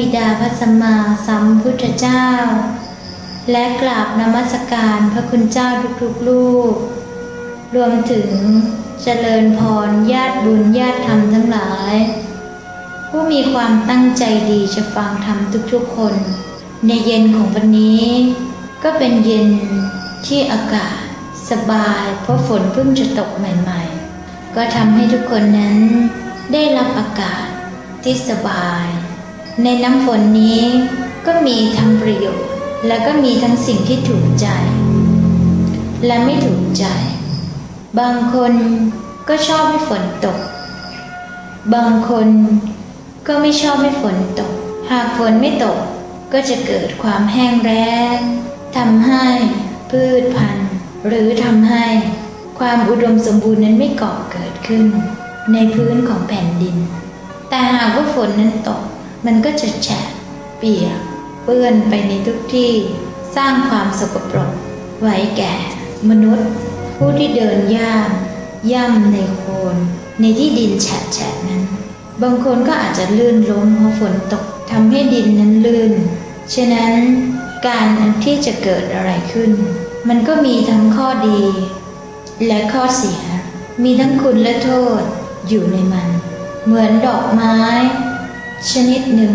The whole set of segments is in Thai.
บิดาพระสัมมาสัมพุทธเจ้า และกราบนมัสการพระคุณเจ้าทุกๆลูก รวมถึงเจริญพรญาติบุญญาติธรรมทั้งหลาย ผู้มีความตั้งใจดีจะฟังธรรมทุกๆคน ในเย็นของวันนี้ ก็เป็นเย็นที่อากาศสบายเพราะฝนเพิ่งจะตกใหม่ๆ ก็ทำให้ทุกคนนั้นได้รับอากาศที่สบาย ในน้ำฝนนี้ก็มีทั้งประโยชน์ และก็มีทั้งสิ่งที่ถูกใจ และไม่ถูกใจ บางคนก็ชอบให้ฝนตก บางคนก็ไม่ชอบให้ฝนตก หากฝนไม่ตกก็จะเกิดความแห้งแล้งทำให้พืชพันธุ์ หรือทำให้ความอุดมสมบูรณ์นั้นไม่ก่อเกิดขึ้น ในพื้นของแผ่นดิน แต่หากว่าฝนนั้นตก มันก็จะแฉะเปียกเปื้อนไปในทุกที่สร้างความสกปรก ไว้แก่ มนุษย์ ผู้ที่เดินย่ามย่ำในโคลนในที่ดินแฉะๆนั้น บางคนก็อาจจะลื่นล้มเพราะฝนตกทำให้ดินนั้นลื่น ฉะนั้นการที่จะเกิดอะไรขึ้น มันก็มีทั้งข้อดี และข้อเสีย มีทั้งคุณและโทษอยู่ในมัน เหมือนดอกไม้ ชนิดหนึ่ง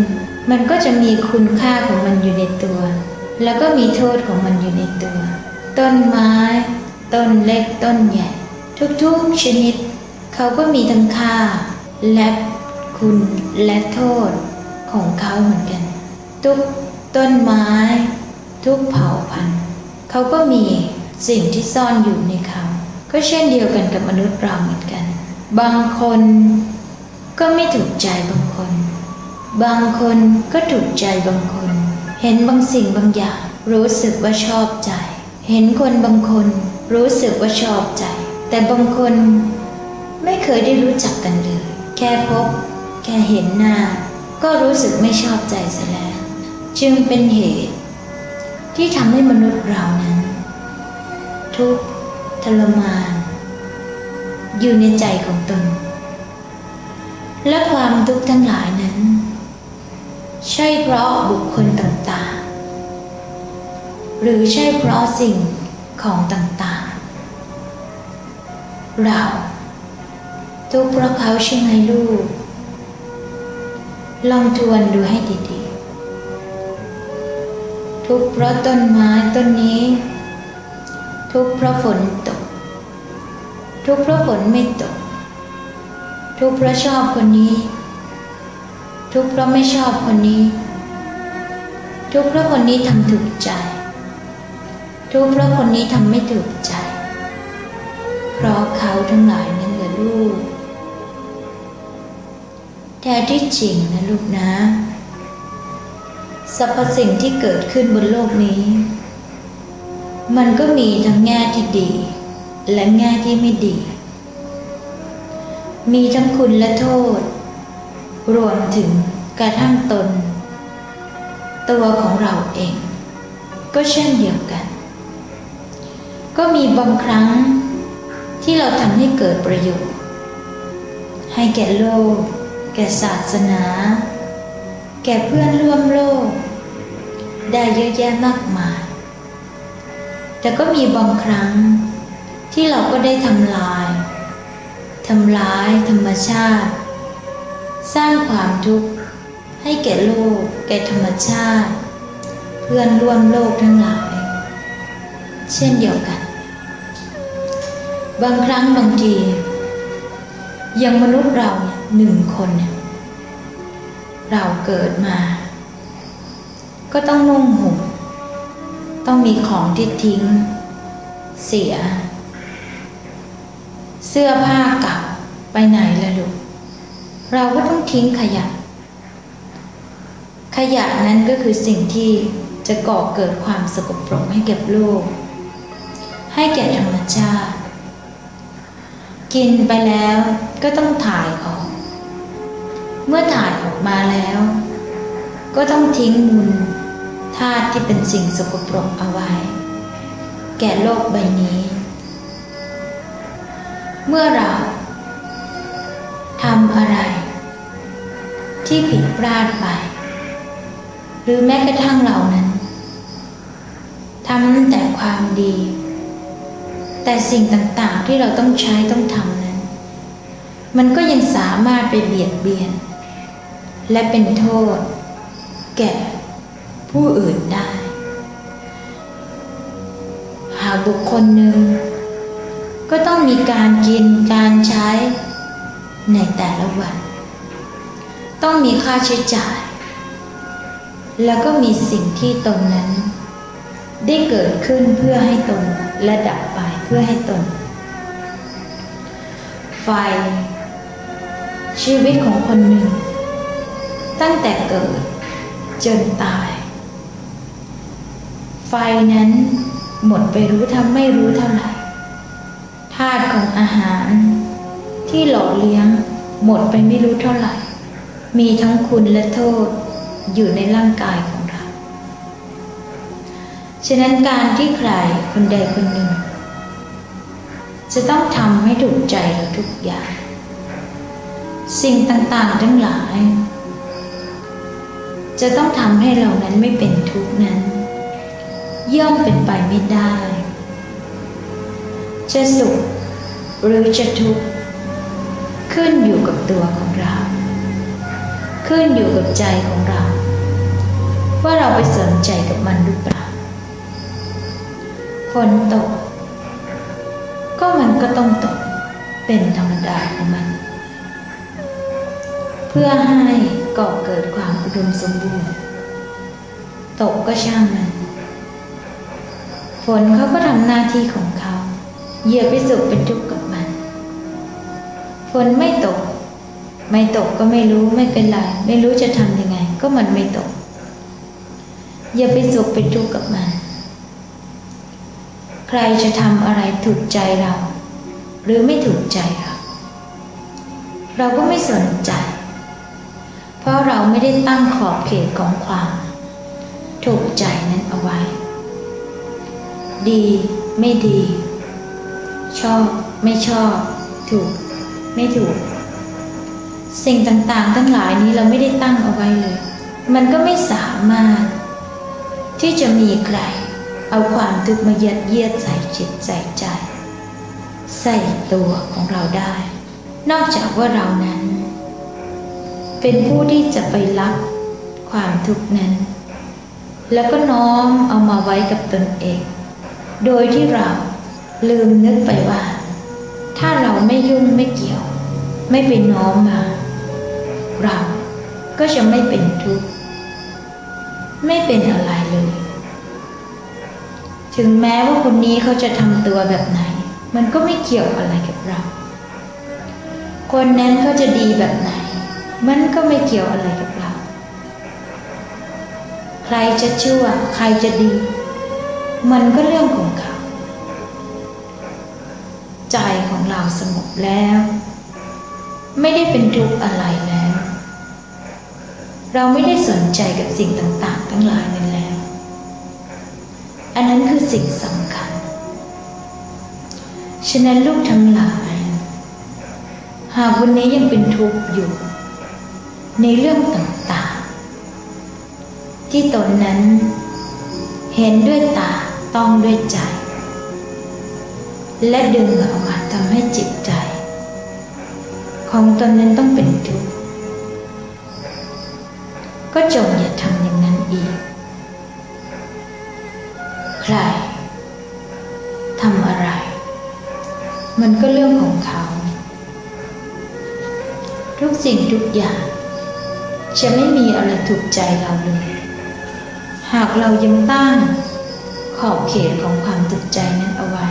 มันก็จะมีคุณค่าของมันอยู่ในตัว แล้วก็มีโทษของมันอยู่ในตัว ต้นไม้ ต้นเล็กต้นใหญ่ ทุกๆชนิด เขาก็มีทั้งค่า และคุณและโทษของเขาเหมือนกัน ทุกต้นไม้ ทุกเผ่าพันธุ์เขาก็มีสิ่งที่ซ่อนอยู่ในเขา ก็เช่นเดียวกันกับมนุษย์เราเหมือนกัน บางคนก็ไม่ถูกใจบางคน บางคนก็ถูกใจบางคน เห็นบางสิ่งบางอย่าง รู้สึกว่าชอบใจ เห็นคนบางคนรู้สึกว่าชอบใจ แต่บางคนไม่เคยได้รู้จักกันเลย แค่พบ แค่เห็นหน้า ก็รู้สึกไม่ชอบใจซะแล้ว จึงเป็นเหตุ ที่ทำให้มนุษย์เรานั้น ทุกข์ทรมาน อยู่ในใจของตน และความทุกข์ทั้งหลายนั้น ใช่เพราะบุคคลต่างๆ หรือใช่เพราะสิ่งของต่างๆ เราทุกเพราะเขาใช่ไหมลูก ลองทวนดูให้ดีๆ ทุกเพราะต้นไม้ต้นนี้ ทุกเพราะฝนตก ทุกเพราะฝนไม่ตก ทุกเพราะชอบคนนี้ ทุกข์เพราะไม่ชอบคนนี้ ทุกข์เพราะคนนี้ทำถูกใจ ทุกข์เพราะคนนี้ทำไม่ถูกใจ เพราะเขาทั้งหลายนั่นแหละลูก แท้ที่จริงนะลูกนะสรรพสิ่งที่เกิดขึ้นบนโลกนี้ มันก็มีทั้งแง่ที่ดี และแง่ที่ไม่ดี มีทั้งคุณและโทษ รวมถึงกระทั่งตน ตัวของเราเอง ก็เช่นเดียวกัน ก็มีบางครั้งที่เราทำให้เกิดประโยชน์ ให้แก่โลก แก่ศาสนา แก่เพื่อนร่วมโลก ได้เยอะแยะมากมาย แต่ก็มีบางครั้งที่เราก็ได้ทำลายทำร้ายธรรมชาติ สร้างความทุกข์ให้แก่โลก แก่ธรรมชาติ เพื่อนร่วมโลกทั้งหลาย เช่นเดียวกัน บางครั้งบางทีอย่างมนุษย์เราหนึ่งคนเนี่ยเราเกิดมา ก็ต้องนุ่งห่มต้องมีของที่ทิ้ง เสีย เสื้อผ้าเก่าไปไหนละลูก เราก็ต้องทิ้งขยะ ขยะนั้นก็คือสิ่งที่จะก่อเกิดความสกปรกให้แก่โลก ให้แก่ธรรมชาติ กินไปแล้วก็ต้องถ่ายออก เมื่อถ่ายออกมาแล้ว ก็ต้องทิ้งมูลธาตุที่เป็นสิ่งสกปรกเอาไว้ แก่โลกใบนี้ เมื่อเรา ที่ผิดพลาดไป หรือแม้กระทั่งเรานั้นทำแต่ความดี แต่สิ่งต่างๆที่เราต้องใช้ต้องทำนั้น มันก็ยังสามารถไปเบียดเบียน และเป็นโทษ แก่ผู้อื่นได้ หากบุคคลหนึ่ง ก็ต้องมีการกินการใช้ในแต่ละวัน ต้องมีค่าใช้จ่าย แล้วก็มีสิ่งที่ตนนั้น ได้เกิดขึ้นเพื่อให้ตนและดับไปเพื่อให้ตน ไฟ ชีวิตของคนหนึ่ง ตั้งแต่เกิดจนตาย ไฟนั้นหมดไปรู้ทำไม่รู้เท่าไหร่ธาตุของอาหารที่หล่อเลี้ยงหมดไปไม่รู้เท่าไหร่ มีทั้งคุณและโทษอยู่ในร่างกายของเรา ฉะนั้นการที่ใครคนใดคนหนึ่ง จะต้องทำให้ถูกใจเราทุกอย่าง สิ่งต่างๆทั้งหลาย จะต้องทำให้เรานั้นไม่เป็นทุกข์นั้น ย่อมเป็นไปไม่ได้ จะสุขหรือจะทุกข์ขึ้นอยู่กับตัวของเรา ขึ้นอยู่กับใจของเรา ว่าเราไปสนใจกับมันหรือเปล่าฝนตก ก็มันก็ต้องตกเป็นธรรมดาของมัน เพื่อให้ก่อเกิดความอุดมสมบูรณ์ ตกก็ช่างมันฝนเขาก็ทำหน้าที่ของเขาอย่าไปสุขเป็นทุกข์กับมัน ฝนไม่ตก ไม่ตกก็ไม่รู้ไม่เป็นไร ไม่รู้จะทำยังไง ก็มันไม่ตก อย่าไปสุขไปทุกข์กับมัน ใครจะทำอะไรถูกใจเรา หรือไม่ถูกใจเราเราก็ไม่สนใจ เพราะเราไม่ได้ตั้งขอบเขตของความ ถูกใจนั้นเอาไว้ ดีไม่ดี ชอบไม่ชอบ ถูก ไม่ถูก สิ่งต่างๆ ทั้งหลายนี้เราไม่ได้ตั้งเอาไว้เลย มันก็ไม่สามารถ ที่จะมีใคร เอาความทุกข์มายัดเยียดใส่จิตใส่ใจ ใส่ตัวของเราได้ นอกจากว่าเรานั้น เป็นผู้ที่จะไปรับความทุกข์นั้น แล้วก็น้อมเอามาไว้กับตนเอง โดยที่เราลืมนึกไปว่า ถ้าเราไม่ยุ่งไม่เกี่ยว ไม่ไปน้อมมาเรา ก็จะไม่เป็นทุกข์ไม่เป็นอะไรเลย ถึงแม้ว่าคนนี้เขาจะทำตัวแบบไหน มันก็ไม่เกี่ยวอะไรกับเรา คนนั้นเขาจะดีแบบไหน มันก็ไม่เกี่ยวอะไรกับเรา ใครจะชั่ว ใครจะดี มันก็เรื่องของเขาใจของเราสงบแล้ว ไม่ได้เป็นทุกข์อะไรแล้ว เราไม่ได้สนใจกับสิ่งต่างๆ ทั้งหลายนั้นแล้ว อันนั้นคือสิ่งสำคัญ ฉะนั้นลูกทั้งหลาย หากวันนี้ยังเป็นทุกข์อยู่ ในเรื่องต่างๆ ที่ตนนั้น เห็นด้วยตาต้องด้วยใจ และดึงออกมาทำให้จิตใจ ของตนนั้นต้องเป็นทุกข์ ก็จงอย่าทำอย่างนั้นอีก ใครทำอะไร มันก็เรื่องของเขา ทุกสิ่งทุกอย่าง จะไม่มีอะไรถูกใจเราเลย หากเรายังตั้งขอบเขตของความถูกใจนั้นเอาไว้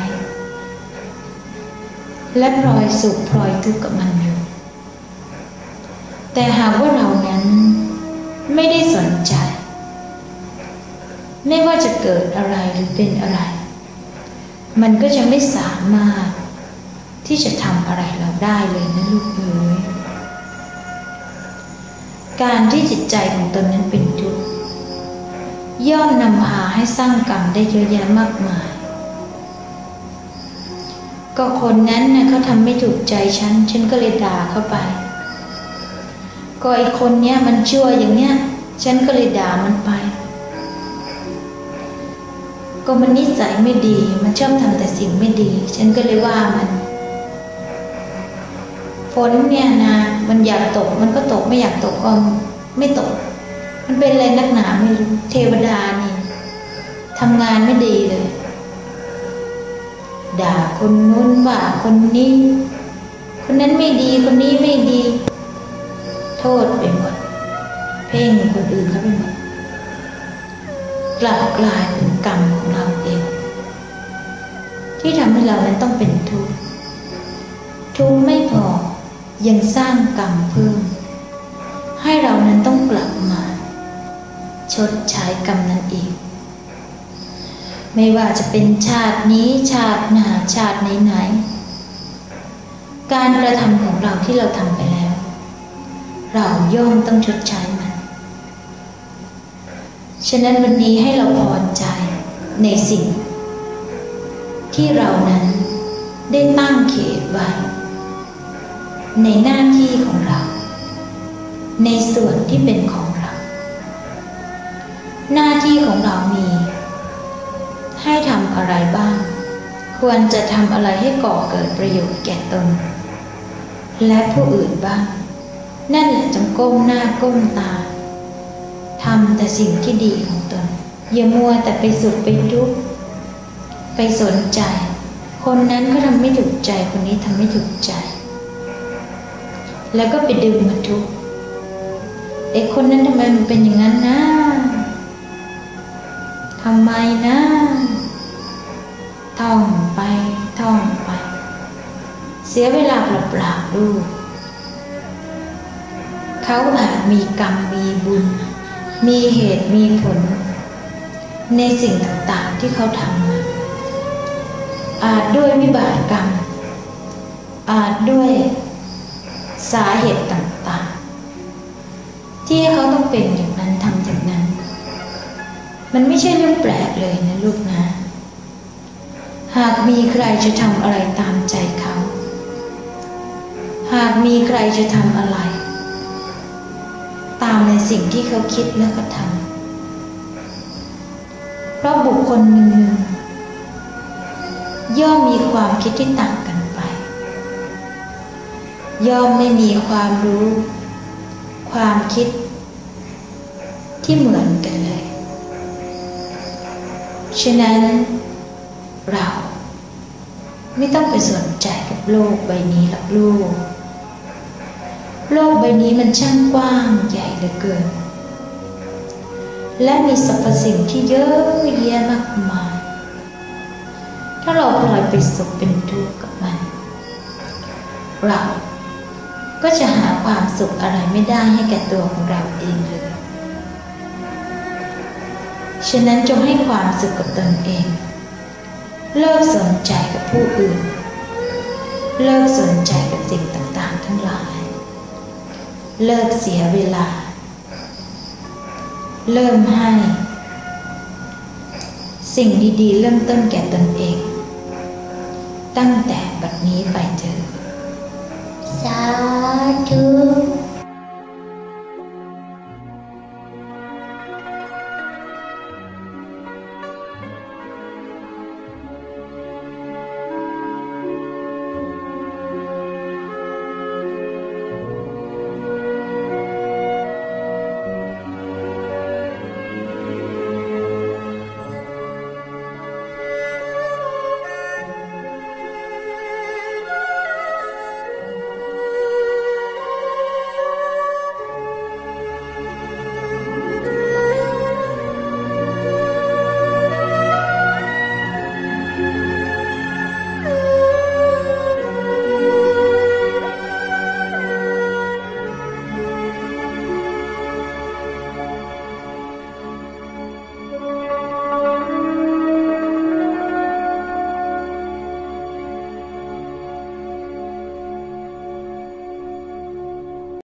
และพลอยสุขพลอยทุกข์กับมันอยู่ แต่หากว่าเรานั้น ไม่ได้สนใจ ไม่ว่าจะเกิดอะไรหรือเป็นอะไร มันก็จะไม่สามารถที่จะทำอะไรเราได้เลยนะลูกเอ๋ยการที่จิตใจของตนนั้นเป็นทุกข์ย่อมนำพาให้สร้างกรรมได้เยอะแยะมากมาย ก็คนนั้นนะ่ะเขาทำไม่ถูกใจฉัน ฉันก็เลยด่าเข้าไป ก็ไอคนเนี้ยมันชั่วอย่างเนี้ย ฉันก็เลยด่ามันไป ก็มันนิสัยไม่ดี มันชอบทำแต่สิ่งไม่ดี ฉันก็เลยว่ามันฝนเนี่ยนะมันอยากตกมันก็ตกไม่อยากตกก็ไม่ตก มันเป็นอะไรนักหนาไม่รู้เทวดานี่ทำงานไม่ดีเลย ด่าคนนู้นว่าคนนี้ คนนั้นไม่ดีคนนี้ไม่ดี ทษไปหมด เพ่งคนอื่นเขาไปหมดกลับกลายเป็นกรรมของเราเอง ที่ทำให้เรานั้นต้องเป็นทุกข์ทุกข์ไม่พอยังสร้างกรรมเพิ่ม ให้เรานั้นต้องกลับมา ชดใช้กรรมนั้นอีก ไม่ว่าจะเป็นชาตินี้ชาติหน้าชาติไหนๆการกระทำของเราที่เราทำไปแล้ว เราย่อมต้องชดใช้มัน ฉะนั้นวันนี้ให้เราพอใจในสิ่ง ที่เรานั้นได้ตั้งเขตไว้ ในหน้าที่ของเรา ในส่วนที่เป็นของเรา หน้าที่ของเรามี ให้ทำอะไรบ้าง ควรจะทำอะไรให้ก่อเกิดประโยชน์แก่ตน และผู้อื่นบ้าง นั่นแหละจงก้มหน้าก้มตาทำแต่สิ่งที่ดีของตน อย่ามัวแต่ไปสุขไปทุกข์ไปสนใจ คนนั้นก็ทำไม่ถูกใจคนนี้ทำไม่ถูกใจ แล้วก็ไปดึงมาทุกข์ไอ้คนนั้นทำไมมันเป็นอย่างนั้นนะทำไมนะท่องไปท่องไป เสียเวลาเปล่าๆลูก เขาอาจมีกรรมมีบุญ มีเหตุมีผล ในสิ่งต่างๆที่เขาทำอาจด้วยวิบากกรรม อาจด้วยสาเหตุต่างๆ ที่เขาต้องเป็นอย่างนั้นทำอย่างนั้น มันไม่ใช่เรื่องแปลกเลยนะลูกนะ หากมีใครจะทำอะไรตามใจเขา หากมีใครจะทำอะไร สิ่งที่เขาคิดแล้วก็ทำเพราะบุคคลหนึ่งย่อมมีความคิดที่ต่างกันไป ย่อมไม่มีความรู้ ความคิด ที่เหมือนกันเลย ฉะนั้น เราไม่ต้องไปสนใจกับโลกใบนี้หรอกลูก โลกใบนี้มันช่างกว้างใหญ่เหลือเกิน และมีสรรพสิ่งที่เยอะแยะมากมาย ถ้าเราปล่อยไปสุขเป็นทุกข์กับมัน เราก็จะหาความสุขอะไรไม่ได้ให้แก่ตัวของเราเองเลย ฉะนั้นจงให้ความสุขกับตนเอง เลิกสนใจกับผู้อื่น เลิกสนใจกับสิ่งต่างๆ ทั้งหลาย เลิกเสียเวลา เริ่มให้ สิ่งดีๆ เริ่มต้นแก่ตนเอง ตั้งแต่บัดนี้ไปเถิดสาธุ